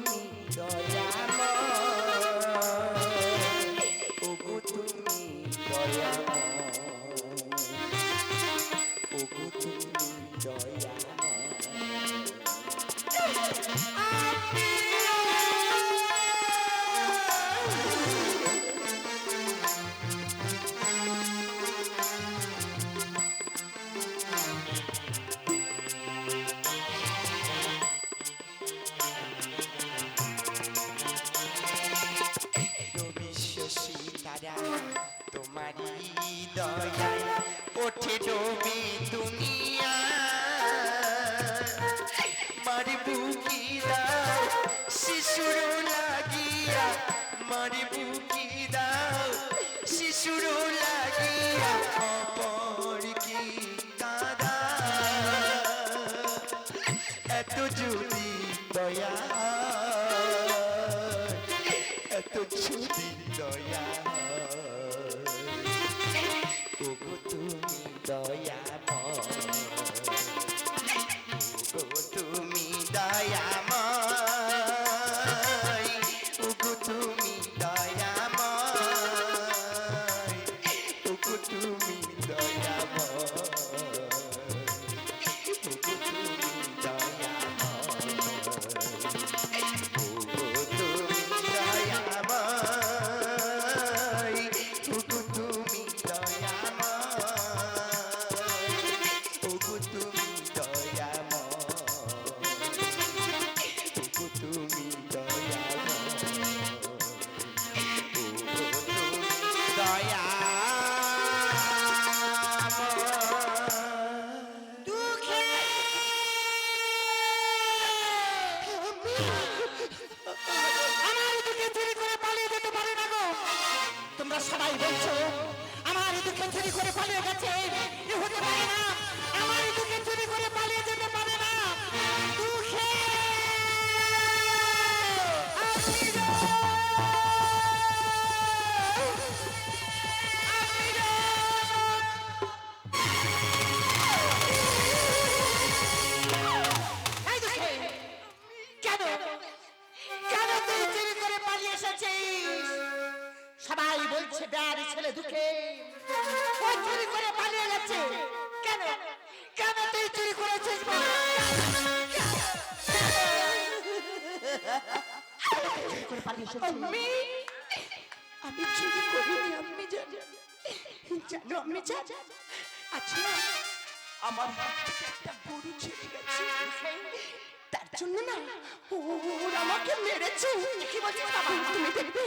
me, Georgia. শিশুর লাগিয়া কি কাদা। এত যদি দয়া এত যদি দয়া। জুতোকে চুরি করে পালিয়ে গেছে। এ হতে পারে না। আমার জুতোকে চুরি করে পালিয়ে যেতে পারে না। সবাই বলছে বেয়ারি ছেলে দুঃখে। ও চুরি করে পালিয়ে গেছে কেন? কেন তুই চুরি করেছিস আমি আমি চুরি আচ্ছা আমার একটা গরু ছিঁড়ে গেছে। তার জন্য না ওর আমাকে মেরেছে? কি বলছিস বাবা? তুমি দেখবে?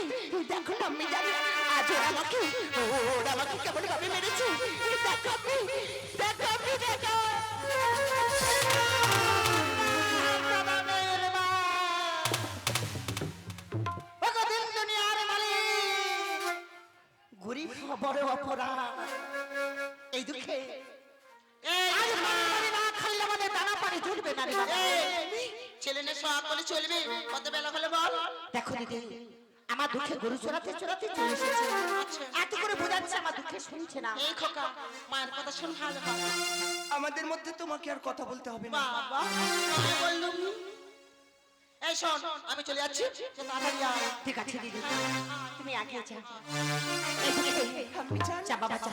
দেখো না, আমি জানি। আজ ওর আমাকে ওর আমাকে কেমন ভাবে মেরেছে? দেখো আপনি দেখো আপনি দেখো মা। গরিব বড় অপরাধ। এই দুঃখে আজ মারি না আমাদের দানা পানি জুটবে না বলে চলবে কত বেলা হলে বল? দেখো দিদি আমার দুঃখে গরু চড়াতে চড়াতে চলে এসেছে। এত করে বোঝাচ্ছে আমার দুঃখে শুনছে না। এই খোকা মায়ের কথা শুন ভালো আমাদের মধ্যে তোমাকে আর কথা বলতে হবে না। বাবা বললুম? এই শোন আমি চলে যাচ্ছি। ঠিক আছে দিদি তুমি আগে যা। যা। বাবা যা।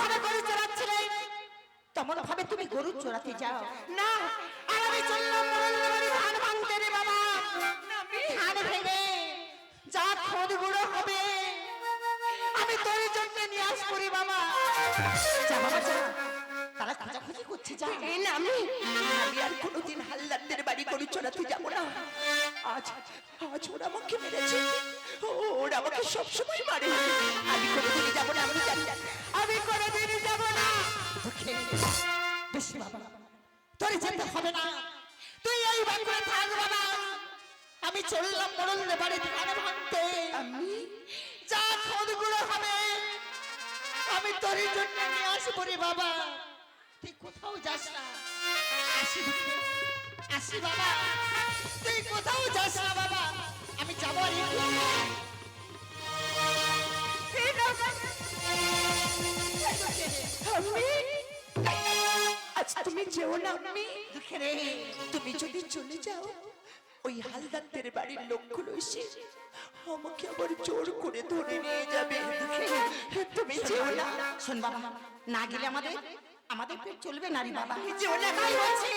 ভাবে গরু চড়াচ্ছিলে। তেমন ভাবে তুমি গরু চড়াতে যাও। না আর আমি চললাম ধান ভেঙে যা খোঁজ গুঁড়ো হবে। আমি তোর জন্য নিয়াজ করি বাবা। তারা খোঁজাখুঁজি করছে যা। না আমি আর কোনোদিন হাল্লারদের বাড়ি করে চড়াতে যাব না। আজ আজ ওরা আমাকে মেরেছে। ওরা আমাকে সবসময় মারে। আমি কোনোদিনই যাব না আমি জানি না। আমি কোনোদিনই যাব না। বেশি বাবা তোর যেতে হবে না। তুই এই বাড়ি করে থাকবা না। আমি চললাম মরল বাড়ি ধান ভাঙতে। আমি? যা খোঁজগুলো হবে আমি তোর জন্য নিয়ে আসব রে বাবা। তুই কোথাও যাস না। আসি দুঃখে আসি বাবা। তুই কোথাও যাস না বাবা। আমি যাব রে আজ তুমি যেও না আমি? তুমি যদি চলে যাও ওই হালদারদের বাড়ির লোকগুলো এসে আমাকে আবার জোর করে ধরে নিয়ে যাবে। তুমি যেও না। শোন বাবা না গেলে আমাদের আমাদের পেট চলবে না রে বাবা। যেও না। তাই বলছি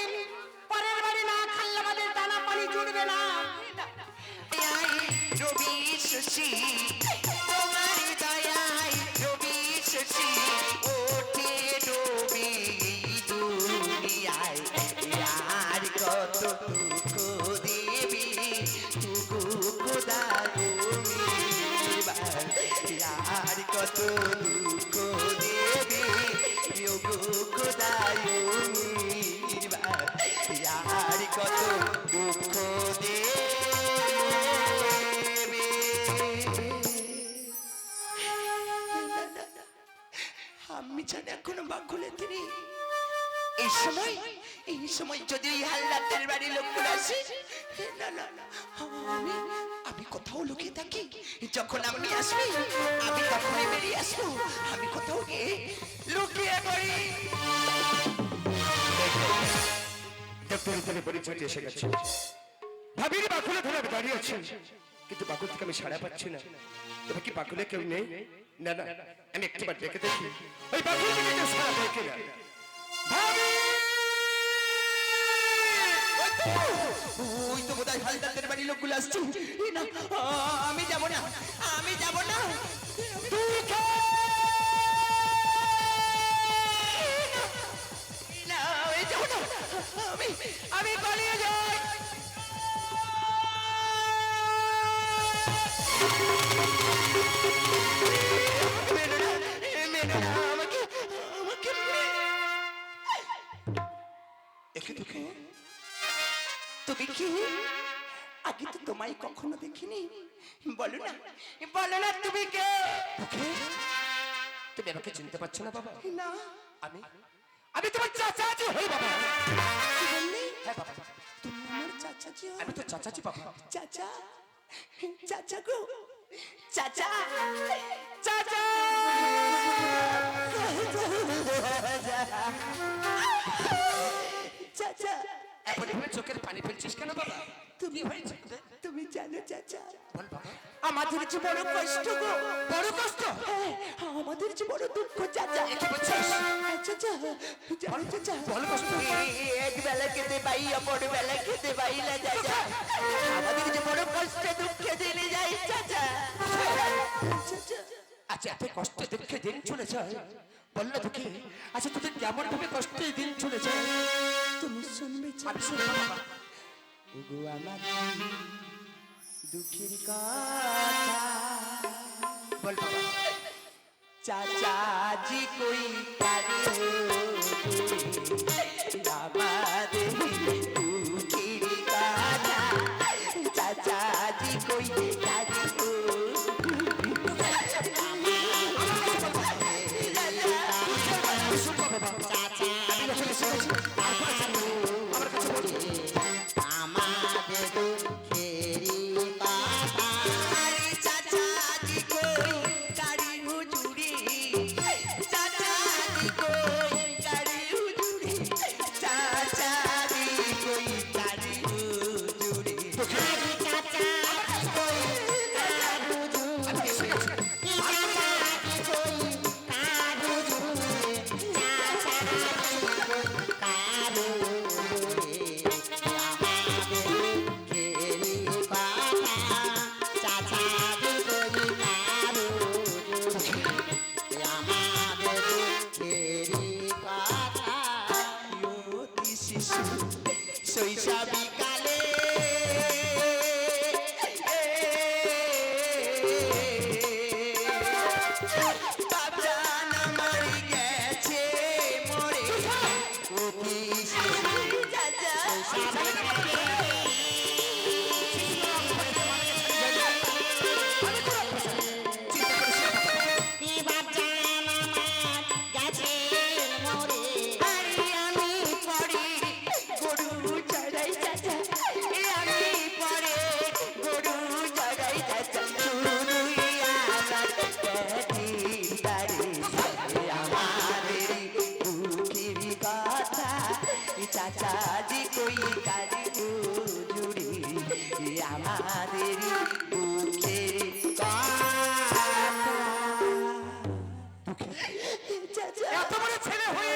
পরের বাড়ি না খাল্লা আমাদের দানা পানি জুড়বে না। রবি শশী। এখনও তিনি। এই সময় এই সময় যদি ওই হালদারদের বাড়ির লোকগুলো আসে আমি আমি কোথাও লুকিয়ে থাকি। যখন আপনি আসবি আমি তখনই বেরিয়ে আসব। আমি কোথাও গিয়ে লুকিয়ে পড়ি। ডক্টর ধরে এসে গেছে। ভাবির বাকুলে ধরে আমি দাঁড়িয়ে আছি কিন্তু বাকুল থেকে আমি সাড়া পাচ্ছি না। তবে কি বাকুলে কেউ নেই? না না, আমি একটিবার ডেকে দেখি। ওই বাকুল থেকে কেউ সাড়া দেয় কিনা? ওই তো বোধহয় হালদারদের বাড়ির লোকগুলো আসছে। না আমি যাব না, আমি যাব না। আমি পালিয়ে যাই। তুমি কি? আগে তো তোমায় কখনো দেখিনি। বলো না। বলো না তুমি কে? তুমি আমাকে চিনতে পারছ না বাবা। না আমি আমি তোমার চাচাজি হই বাবা। হ্যাঁ বাবা। তুমি আমার চাচাজি? আমি তো চাচাজি বাবা। চাচা। চাচা গো চাচা। চাচা! চাচা। এখন এভাবে চোখের পানি ফেলছিস কেন বাবা? তুমি তুমি জানো চাচা বল বাবা। আমাদের যে বড় কষ্ট গো এক বেলা খেতে পাই অপর বেলা খেতে পাই না চাচা আমাদের যে বড় কষ্ট দুঃখে দিলে যাই চাচা আচ্ছা এত কষ্টে দুঃখে দিন চলে যায় বলল তোকে আচ্ছা তোদের কেমন ভাবে কষ্টে দিন চলে যায় তুমি শুনবে আমার দুঃখের কথা। বল বাবা। চাচাজি কই কারে আমাদের দুঃখের কথা চাচাজি কই কারে বাবা আমি আমাদের বুকের এত বড় ছেলে হয়ে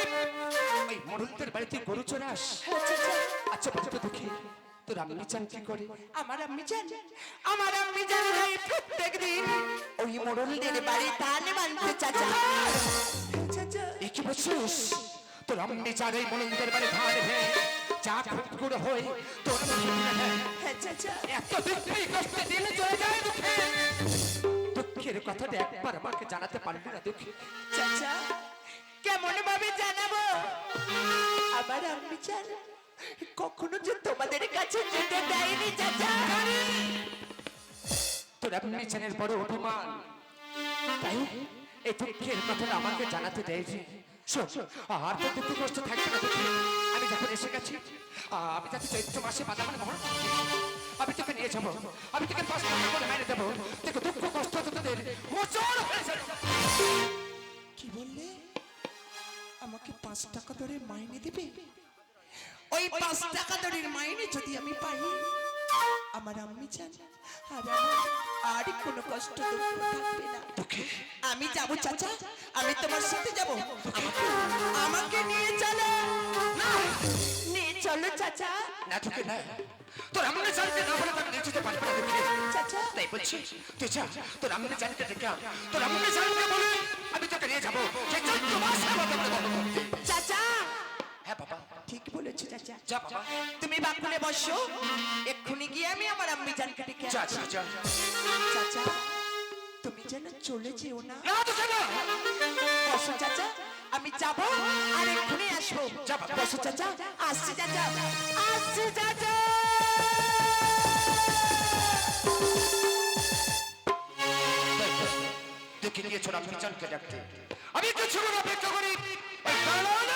ওই মরুলদের বাড়িতে গরু চড়াস আচ্ছা বলতো দেখি। তোর আম্মি চান কি করে? আমার আম্মি জান আমার আম্মি প্রত্যেক দিন। ওই বাড়ি চাচা। কি বলছিস? তোর আম্মি চান এই মরুলদের বাড়ি ধান হয়ে চা খুটকুড়ো হয়ে তোর কষ্ট দুঃখের কথাটা একবার আমাকে জানাতে পারবি না দুঃখে। চাচা, কেমন ভাবে জানাব? আমার আম্মি জান কখনো যে তোমাদের কাছে যেতে দেয়নি, চাচা। তোর আম্মি বড় অপমান। তাই এই দুঃখের কথাটা আমাকে জানাতে দেয়নি। শোন আর তো দুঃখ কষ্ট থাকবে না আমি যখন এসে গেছি আমি যাতে চৈত্র মাসে বাদামান মহর আমি তোকে নিয়ে যাব আমি তোকে পাঁচ টাকা করে মেরে দেবো। দেখো দুঃখ কষ্ট তোদের যাবে। কি বললে? আমাকে পাঁচ টাকা ধরে মাইনে দেবে? ওই পাঁচ টাকা ধরে মাইনে যদি আমি পাই আমার আম্মি চান আর আমার আর কোনো কষ্ট দুঃখ থাকবে না। আমি যাব চাচা আমি তোমার সাথে যাব। আমাকে আমাকে নিয়ে চলো। নিয়ে চলো চাচা। না তোকে না। তোর আমনে জানতে না বলে তাকে নিয়ে যেতে পারবে না চাচা। তাই বলছি তুই যা তোর আমনে জানতে আন। তোর আমনে জানতে বলে আমি তোকে নিয়ে যাব। সেই চৈত্র ঠিক বলেছ চাচা। যা বাবা। তুমি বাকুলে বসো। এক্ষুনি গিয়ে আমি আমার আম্মি জানকে ডেকে যা। যা যা। চাচা তুমি যেন চলে যেও না। না তোকে না বসো চাচা আমি যাব আর এক্ষুনি আসব। যা বাবা। বসো চাচা আসছি চাচা। আসছি চাচা। দেখে গিয়েছিল আমি চানকে ডাকতে আমি কিছু না অপেক্ষা করি। বসে।